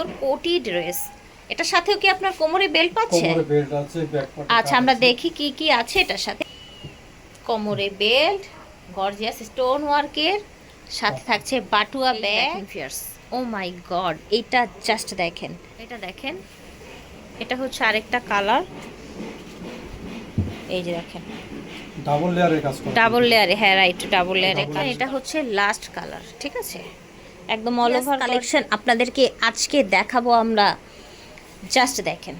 সুন্দর কোটি ড্রেস। এটার সাথেও কি আপনার কোমরে বেল্ট পাচ্ছে কোমরে বেল্ট আছে আচ্ছা আমরা দেখি কি কি আছে এটার সাথে। কোমরে বেল্ট গর্জিয়াস স্টোন ওয়ার্কের সাথে থাকছে বাটুয়া ব্যাগ। ও মাই গড এটা জাস্ট দেখেন। এটা দেখেন এটা হচ্ছে আরেকটা কালার। এই যে দেখেন। ডাবল লেয়ারের কাজ করে। ডাবল লেয়ারে হ্যাঁ রাইট ডাবল লেয়ারে। Double এটা হচ্ছে লাস্ট কালার ঠিক আছে? একদম অল ওভার কালেকশন আপনাদেরকে আজকে দেখাবো আমরা। জাস্ট দেখেন।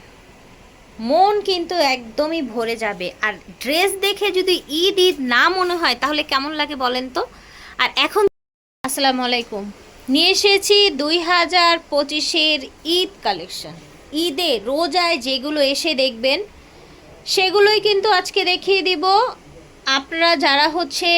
মন কিন্তু একদমই ভরে যাবে। আর ড্রেস দেখে যদি ঈদ ঈদ না মনে হয় তাহলে কেমন লাগে বলেন তো? আর এখন আসসালামু আলাইকুম। নিয়ে এসেছি দুই হাজার পঁচিশের ঈদ কালেকশন ঈদে রোজায় যেগুলো এসে দেখবেন সেগুলোই কিন্তু আজকে দেখিয়ে দিব। আপনারা যারা হচ্ছে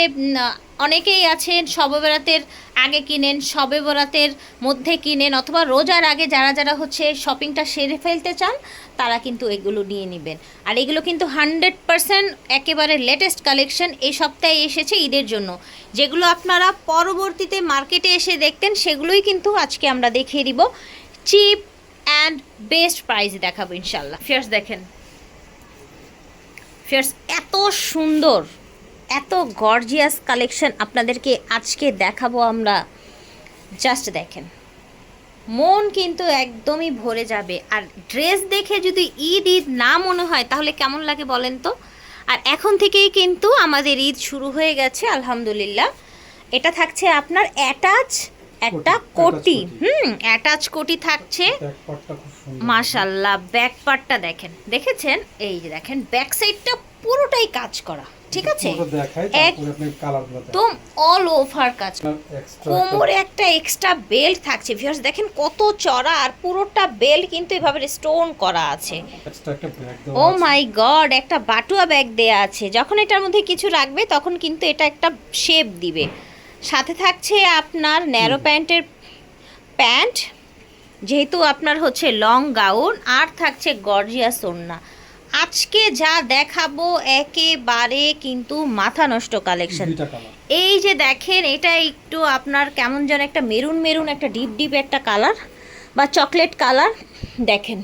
অনেকেই আছেন, শবে বরাতের আগে কিনেন, শবে বরাতের মধ্যে কিনেন, অথবা রোজার আগে যারা যারা হচ্ছে শপিংটা সেরে ফেলতে চান, তারা কিন্তু এগুলো নিয়ে নেবেন। আর এগুলো কিন্তু হান্ড্রেড পারসেন্ট একেবারে লেটেস্ট কালেকশন এই সপ্তাহে এসেছে ঈদের জন্য। যেগুলো আপনারা পরবর্তীতে মার্কেটে এসে দেখতেন, সেগুলোই কিন্তু আজকে আমরা দেখিয়ে দিব। চিপ অ্যান্ড বেস্ট প্রাইস দেখাবো ইনশাল্লাহ ফিয়ার্স দেখেন। ফিয়ার্স এত সুন্দর। এত গর্জিয়াস কালেকশন আপনাদেরকে আজকে দেখাবো আমরা। জাস্ট দেখেন। মন কিন্তু একদমই ভরে যাবে। আর ড্রেস দেখে যদি ঈদ ঈদ না মনে হয় তাহলে কেমন লাগে বলেন তো? আর এখন থেকেই কিন্তু আমাদের ঈদ শুরু হয়ে গেছে আলহামদুলিল্লাহ। এটা থাকছে আপনার অ্যাটাচ একটা কোটি। হুম অ্যাটাচ কোটি থাকছে। মাশাল্লাহ ব্যাক পার্টটা দেখেন। দেখেছেন? এই যে দেখেন ব্যাক সাইডটা পুরোটাই কাজ করা। ঠিক আছে? একদম অল ওভার কাজ। কোমরে একটা এক্সট্রা বেল্ট থাকছে। ভিউয়ার্স দেখেন কত চড়া আর পুরোটা বেল্ট কিন্তু এভাবে স্টোন করা আছে। ও মাই গড একটা বাটুয়া ব্যাগ দেয়া আছে। যখন এটার মধ্যে কিছু রাখবে তখন কিন্তু এটা একটা শেপ দিবে। সাথে থাকছে আপনার ন্যারো প্যান্টের প্যান্ট যেহেতু আপনার হচ্ছে লং গাউন আর থাকছে গর্জিয়াস ওড়না। আজকে যা দেখাবো একেবারে কিন্তু মাথা নষ্ট কালেকশন এই যে দেখেন এটা একটু আপনার কেমন যেন একটা মেরুন মেরুন একটা ডিপ ডিপ একটা কালার বা চকলেট কালার দেখেন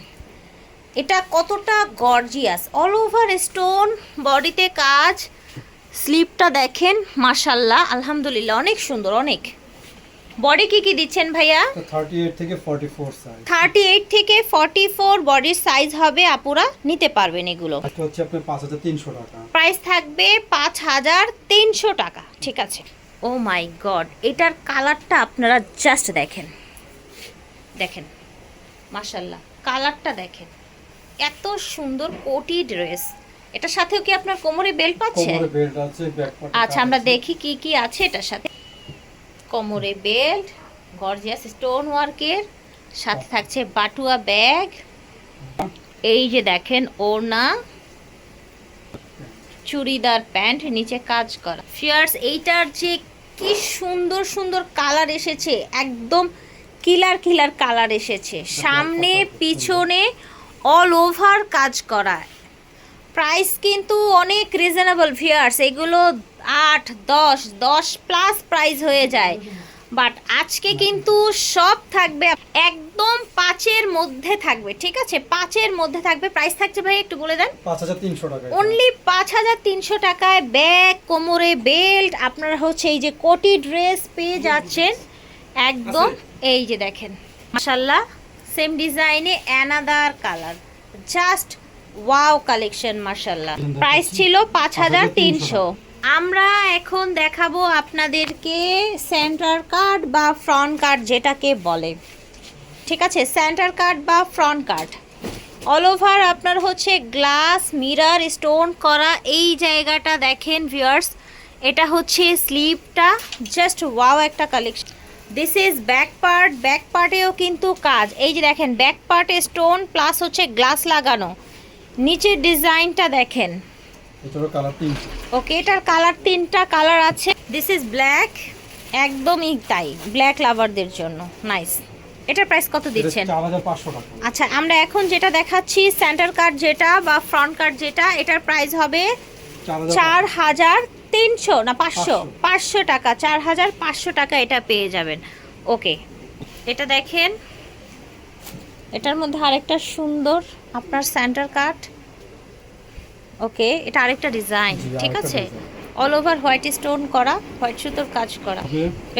এটা কতটা গর্জিয়াস অল ওভার স্টোন বডিতে কাজ। স্লিপটা দেখেন মাশাল্লাহ আলহামদুলিল্লাহ অনেক সুন্দর অনেক। বডি কি কি দিচ্ছেন ভাইয়া? 38 থেকে 44 সাইজ থার্টি এইট থেকে ফর্টি ফোর বডির সাইজ হবে আপুরা নিতে পারবেন এগুলো। এটা হচ্ছে আপনার 5300 টাকা। প্রাইস থাকবে পাঁচ হাজার তিনশো টাকা ঠিক আছে? ও মাই গড এটার কালারটা আপনারা জাস্ট দেখেন। দেখেন মাশাল্লাহ কালারটা দেখেন। এত সুন্দর কোটি ড্রেস। এটার সাথেও কি আপনার কোমরে বেল্ট পাচ্ছে কোমরে বেল্ট আছে ব্যাক পার্টে আচ্ছা আমরা দেখি কি কি আছে এটার সাথে। কোমরে বেল্ট, গর্জিয়াস স্টোন ওয়ার্কের সাথে থাকছে বাটুয়া ব্যাগ। এই যে দেখেন ওড়না, চুড়িদার প্যান্ট, নিচে কাজ করা। ফিয়ার্স এইটার যে কি সুন্দর সুন্দর কালার এসেছে, একদম কিলার কিলার কালার এসেছে। সামনে, পিছনে অল ওভার কাজ করা। প্রাইস কিন্তু অনেক রিজনেবল ভিয়ার্স এগুলো আট দশ দশ প্লাস প্রাইস হয়ে যায়। বাট আজকে কিন্তু সব থাকবে একদম পাঁচের মধ্যে থাকবে ঠিক আছে? পাঁচের মধ্যে থাকবে প্রাইস থাকছে ভাই একটু বলে দেন। 5300 টাকা এটা। অনলি পাঁচ হাজার তিনশো টাকায় ব্যাগ কোমরে বেল্ট আপনারা হচ্ছে এই যে কোটি ড্রেস পেয়ে যাচ্ছেন। একদম এই যে দেখেন। মাশাল্লাহ সেম ডিজাইনে another colour just wow collection মাশাল্লাহ প্রাইস ছিল পাঁচ হাজার তিনশো। আমরা এখন দেখাবো আপনাদেরকে সেন্টার কার্ড বা ফ্রন্ট কার্ড যেটাকে বলে। ঠিক আছে? সেন্টার কার্ড বা ফ্রন্ট কার্ড অল ওভার আপনার হচ্ছে গ্লাস মিরার স্টোন করা এই জায়গাটা দেখেন ভিউয়ার্স এটা হচ্ছে স্লিপটা জাস্ট ওয়াও একটা collection this is back part back পার্টেও কিন্তু কাজ। এই যে দেখেন ব্যাক পার্টে স্টোন প্লাস হচ্ছে গ্লাস লাগানো। নিচের ডিজাইনটা দেখেন। এটারও কালার তিনটে। ওকে এটার কালার তিনটা কালার আছে। দিস ইজ ব্ল্যাক একদমই তাই ব্ল্যাক লাভারদের জন্য। নাইস এটার প্রাইস কত দিচ্ছেন? এটা 4500 টাকা। আচ্ছা আমরা এখন যেটা দেখাচ্ছি সেন্টার কার্ড যেটা বা ফ্রন্ট কার্ড যেটা এটার প্রাইস হবে চার হাজার তিনশো না পাঁচশো? পাঁচশো। টাকা চার হাজার পাঁচশো টাকা এটা পেয়ে যাবেন। ওকে এটা দেখেন। এটার মধ্যে আরেকটা সুন্দর আপনার সেন্টার কাট ওকে এটা আরেকটা ডিজাইন ঠিক আছে? অল ওভার হোয়াইট স্টোন করা হোয়াইট সুতোর কাজ করা।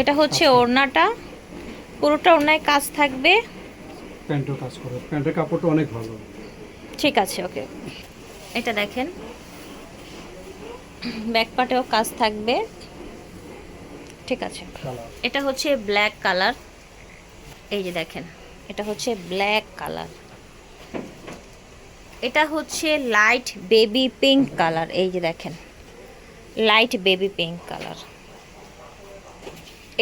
এটা হচ্ছে ওড়নাটা পুরোটা ওড়নায় কাজ থাকবে। প্যান্টের কাজ করে প্যান্টের কাপড়টা অনেক ভালো। ঠিক আছে ওকে। এটা দেখেন ব্যাক পার্টেও কাজ থাকবে। ঠিক আছে। এটা হচ্ছে ব্ল্যাক কালার এই যে দেখেন এটা হচ্ছে ব্ল্যাক কালার এটা হচ্ছে লাইট বেবি পিঙ্ক কালার এই যে দেখেন লাইট বেবি পিঙ্ক কালার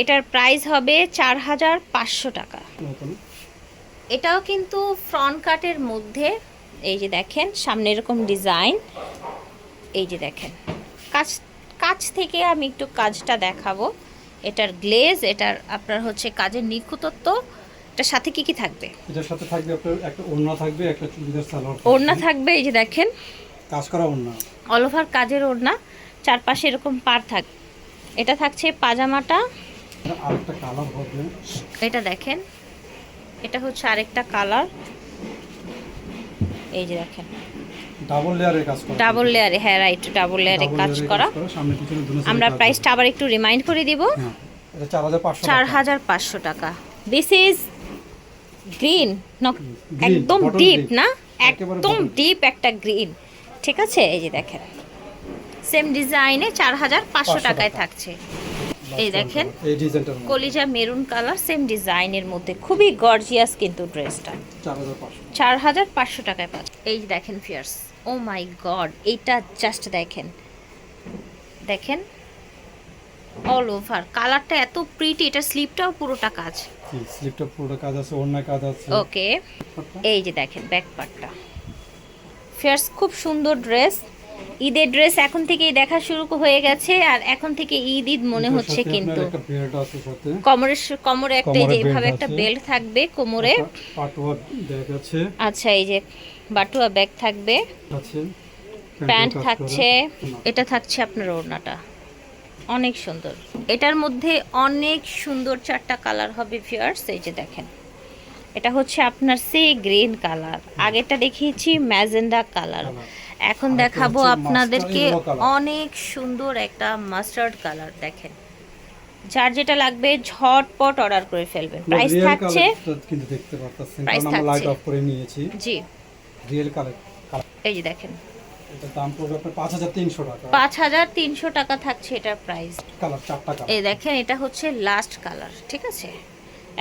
এটার প্রাইস হবে চার হাজার পাঁচশো টাকা। এটাও কিন্তু ফ্রন্ট কাটের মধ্যে এই যে দেখেন সামনে এরকম ডিজাইন এই যে দেখেন। কাজ কাজ থেকে আমি একটু কাজটা দেখাবো। এটার গ্লেজ এটার আপনার হচ্ছে কাজের নিখুঁতত্ব এটার সাথে কি কি থাকবে? এটার সাথে থাকবে আপনার একটা ওড়না থাকবে একটা চুড়িদার সালোয়ার। ওড়না থাকবে এই যে দেখেন। কাজ করা ওড়না। অল ওভার কাজের ওড়না চারপাশে এরকম পার থাকবে এটা থাকছে পাজামাটা। এটা আরেকটা কালার হবে। এটা দেখেন এটা হচ্ছে আরেকটা কালার। এই যে দেখেন। ডাবল লেয়ারের কাজ করা। ডাবল লেয়ারে হ্যাঁ রাইট ডাবল লেয়ারে কাজ করা। আমরা প্রাইসটা আবার একটু রিমাইন্ড করে দিব। হ্যাঁ এটা চার হাজার পাঁচশো চার হাজার পাঁচশো টাকা। দিস ইজ গ্রিন একদম ডিপ না? একদম ডিপ একটা গ্রিন ঠিক আছে? এই যে দেখেন। সেম ডিজাইনে চার হাজার পাঁচশো টাকায় থাকছে। এই দেখেন কলিজা মেরুন কালার সেম ডিজাইনের মধ্যে। খুবই গর্জিয়াস কিন্তু ড্রেসটা চার হাজার পাঁচশো। টাকায় পাচ্ছে। এই যে দেখেন ফিয়ার্স ও মাই গড এইটা জাস্ট দেখেন। দেখেন? অল ওভার কালারটা এত প্রিটি এটা স্লিপটাও পুরোটা কাজ স্লিপটা পুরোটা কাজ আছে ওড়না কাজ আছে। ওকে এই যে দেখেন ব্যাক পার্টটা ফিয়ার্স খুব সুন্দর ড্রেস ঈদের ড্রেস এখন থেকেই দেখা শুরু হয়ে গেছে আর এখন থেকে ঈদ ঈদ মনে হচ্ছে কিন্তু। কোমরের কোমরে একটা এই যে কোমরে belt এভাবে একটা বেল্ট থাকবে কোমরে। আছে। আচ্ছা এই যে বাটুয়া ব্যাগ থাকবে। প্যান্ট থাকছে এটা থাকছে আপনার ওড়নাটা। অনেক সুন্দর। এটার মধ্যে অনেক সুন্দর চারটা কালার হবে ফিয়ার্স এই যে দেখেন। এটা হচ্ছে আপনার সে গ্রিন কালার আগেরটা দেখিয়েছি ম্যাজেন্ডা কালার এখন দেখাবো আপনাদেরকে। অনেক সুন্দর একটা মাস্টার্ড কালার দেখেন। যার যেটা লাগবে ঝটপট অর্ডার করে ফেলবেন। প্রাইস থাকছে? কিন্তু দেখতে পারতেছেন কারণ আমরা লাইট। অফ করে নিয়েছি। জি। রিয়েল কালার এই যে দেখেন। পাঁচ হাজার তিনশো টাকা। থাকছে এটার প্রাইস এই দেখেন এটা হচ্ছে লাস্ট কালার ঠিক আছে?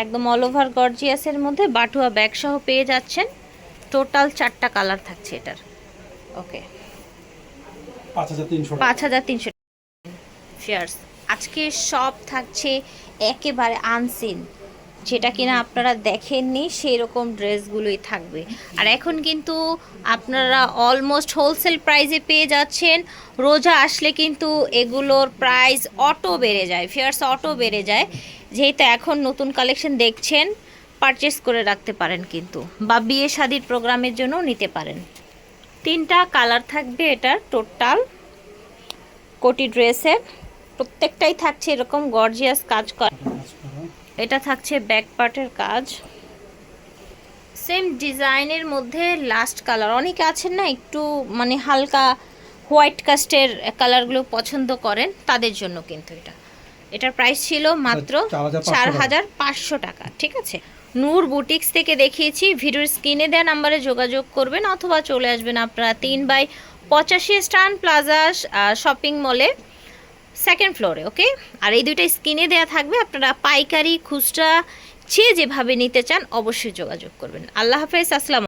একদম অল ওভার গর্জিয়াসের মধ্যে বাটুয়া ব্যাগ সহ পেয়ে যাচ্ছেন। টোটাল চারটা কালার থাকছে এটার। ওকে পাঁচ হাজার তিনশো আজকে সব থাকছে একেবারে আনসিন যেটা কিনা আপনারা দেখেননি সেই রকম ড্রেসগুলোই থাকবে। আর এখন কিন্তু আপনারা অলমোস্ট হোলসেল প্রাইসে পেয়ে যাচ্ছেন। রোজা আসলে কিন্তু এগুলোর প্রাইস অটো বেড়ে যায় ফেয়ার্স অটো বেড়ে যায়। যেহেতু এখন নতুন কালেকশন দেখছেন পারচেস করে রাখতে পারেন কিন্তু বা বিয়ে শাদির প্রোগ্রামের জন্য নিতে পারেন। তিনটা কালার থাকবে এটার টোটাল কোটি ড্রেসের প্রত্যেকটাই থাকছে এরকম গর্জিয়াস কাজ করা। এটা থাকছে ব্যাক পার্টের কাজ। সেম ডিজাইনের মধ্যে লাস্ট কালার অনেকে আছেন না একটু মানে হালকা হোয়াইট কাস্টের কালারগুলো পছন্দ করেন তাদের জন্য কিন্তু এটা। এটার প্রাইস ছিল মাত্র চার হাজার পাঁচশো টাকা। ঠিক আছে? নূর বুটিক্স থেকে দেখিয়েছি ভিডিওর স্ক্রিনে দেওয়া নাম্বারে যোগাযোগ করবেন অথবা চলে আসবেন আপনারা তিন বাই পঁচাশি স্টান প্লাজা শপিং মলে সেকেন্ড ফ্লোরে ওকে আর এই দুইটা স্কিনে দেওয়া থাকবে, আপনারা পাইকারি, খুচরা, যে যেভাবে নিতে চান, অবশ্যই যোগাযোগ করবেন। আল্লাহ হাফেজ, আসসালাম